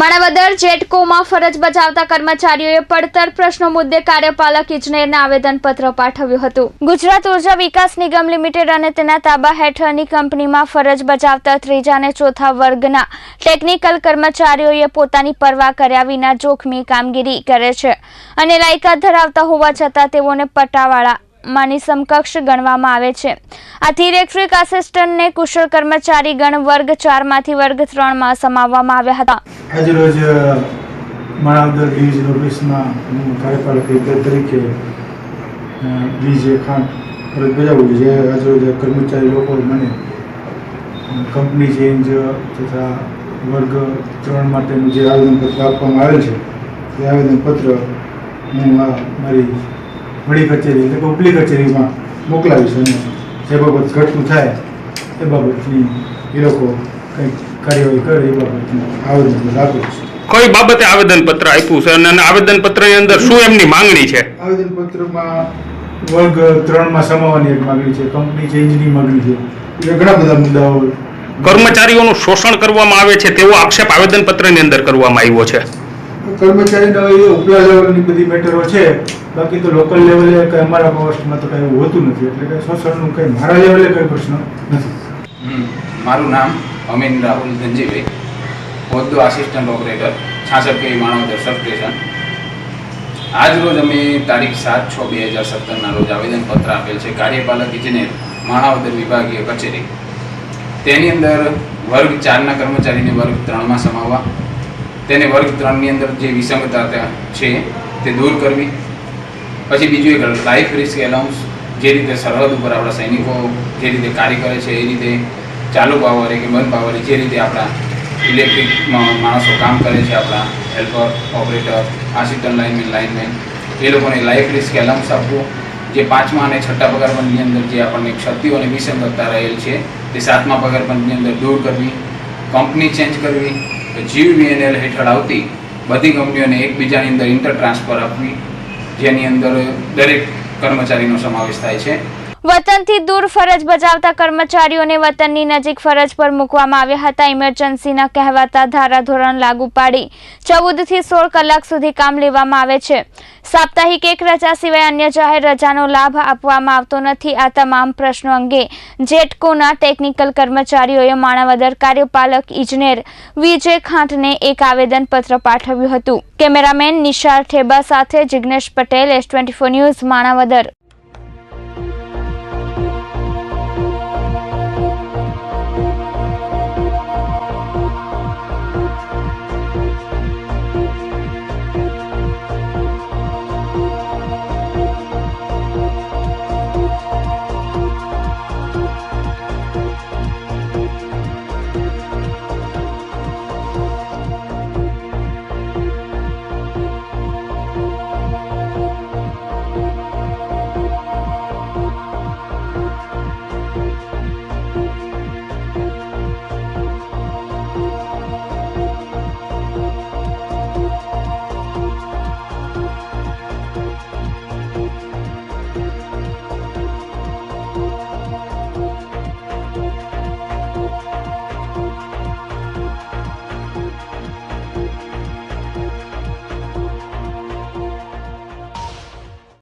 માણાવદર જેટકોમાં ફરજ બજાવતા કર્મચારીઓએ પડતર પ્રશ્નો મુદ્દે કાર્યપાલક ઇજનેરને આવેદનપત્ર પાઠવ્યું હતું. ગુજરાત ઊર્જા વિકાસ નિગમ લિમિટેડ અને તેના તાબા હેઠળની કંપનીમાં ફરજ બજાવતા ત્રીજા અને ચોથા વર્ગના ટેકનિકલ કર્મચારીઓએ પોતાની પરવા કર્યા વિના જોખમી કામગીરી કરે છે અને લાયકાત ધરાવતા હોવા છતાં તેઓને પટાવાળા માની સમકક્ષ ગણવામાં આવે છે. આથી ઇલેક્ટ્રિક આસિસ્ટન્ટને કુશળ કર્મચારી ગણ વર્ગ ચારમાંથી વર્ગ ત્રણમાં સમાવવામાં આવ્યા હતા. આજરોજ માણાવદર ડિવિઝન ઓફિસમાં હું કાર્યપાલક અધિકારી તરીકે બીજ ખાંડ ફરજ બજાવું જે આજરોજ કર્મચારી લોકો મને કંપની ચેન્જ તથા વર્ગ ત્રણ માટેનું જે આવેદનપત્ર આપવામાં આવેલ છે તે આવેદનપત્ર હું મારી વડી કચેરી એટલે કે ઉપલી કચેરીમાં મોકલાવીશું અને જે બાબત ઘટતું થાય એ બાબતની એ લોકો કંઈક કાર્યવાહી કરે એ બાબતનું આવેદનપત્ર આપું છું. કઈ બાબતે આવેદન પત્ર આપ્યું છે? અને આવેદન પત્રની અંદર શું એમની માંગણી છે? આવેદનપત્રમાં વર્ગ ત્રણમાં સમાવવાની એક માગણી છે કંપની ચેન્જની માગણી છે. એટલે ઘણા બધા મુદ્દાઓ કર્મચારીઓનું શોષણ કરવામાં આવે છે તેવો આક્ષેપ આવેદન પત્રની અંદર કરવામાં આવ્યો છે. કર્મચારીના એ ઉપલા લેવલની બધી મેટરો છે બાકી તો લોકલ લેવલે કંઈ અમારા પોસ્ટમાં તો કંઈ હોતું નથી. એટલે કે શોષણનું કંઈ મારા લેવલે કંઈ પ્રશ્ન નથી. મારું નામ અમીન રાહુલ ધનજીભાઈ હોદ્દો આસિસ્ટન્ટ ઓપરેટર છાસઠ કે માણાવદર સબસ્ટેશન આજ રોજ અમે તારીખ સાત છ બે હજાર સત્તરના રોજ આવેદનપત્ર આપેલ છે. કાર્યપાલક ઇજનેર, માણાવદર વિભાગીય કચેરી. તેની અંદર વર્ગ ચારના કર્મચારીને વર્ગ ત્રણમાં સમાવવા. તેને વર્ગ ત્રણની અંદર જે વિષમતા છે તે દૂર કરવી. પછી બીજું એક લાઈફ રિસ્ક એલાઉન્સ જે રીતે સરહદ ઉપર આપણા સૈનિકો જે રીતે કાર્ય કરે છે, એ રીતે ચાલુ પાવરે કે બંધ પાવરે જે રીતે આપણા ઇલેક્ટ્રિક માણસો કામ કરે છે, આપણા helper operator assistant lineman lineman એ લોકોને લાઈફ રિસ્ક એલાઉન્સ આપવું. જે પાંચમા અને છઠ્ઠા પગાર અંદર જે આપણને ક્ષતિઓ અને વિસંગતતા રહેલ છે, તે સાતમા પગાર અંદર દૂર કરવી કંપની ચેન્જ કરવી જીવ વીએનએલ હેઠળ આવતી બધી કંપનીઓને એકબીજાની અંદર ઇન્ટર ટ્રાન્સફર આપવી જેની અંદર દરેક કર્મચારીનો સમાવેશ થાય છે. વતનથી દૂર ફરજ બજાવતા કર્મચારીઓને વતનની નજીક ફરજ પર મૂકવામાં આવ્યા હતા. ઇમરજન્સીના કહેવાતા ધારાધોરણ લાગુ પાડી ચૌદથી સોળ કલાક સુધી કામ લેવામાં આવે છે. સાપ્તાહિક એક રજા સિવાય અન્ય જાહેર રજાનો લાભ આપવામાં આવતો નથી. આ તમામ પ્રશ્નો અંગે જેટકોના ટેકનિકલ કર્મચારીઓએ માણાવદર કાર્યપાલક ઇજનેર વિજય ખાંટને એક આવેદનપત્ર પાઠવ્યું હતું. કેમેરામેન નિશાર ઠેબા સાથે Jignesh Patel, S twenty news, Manavadar.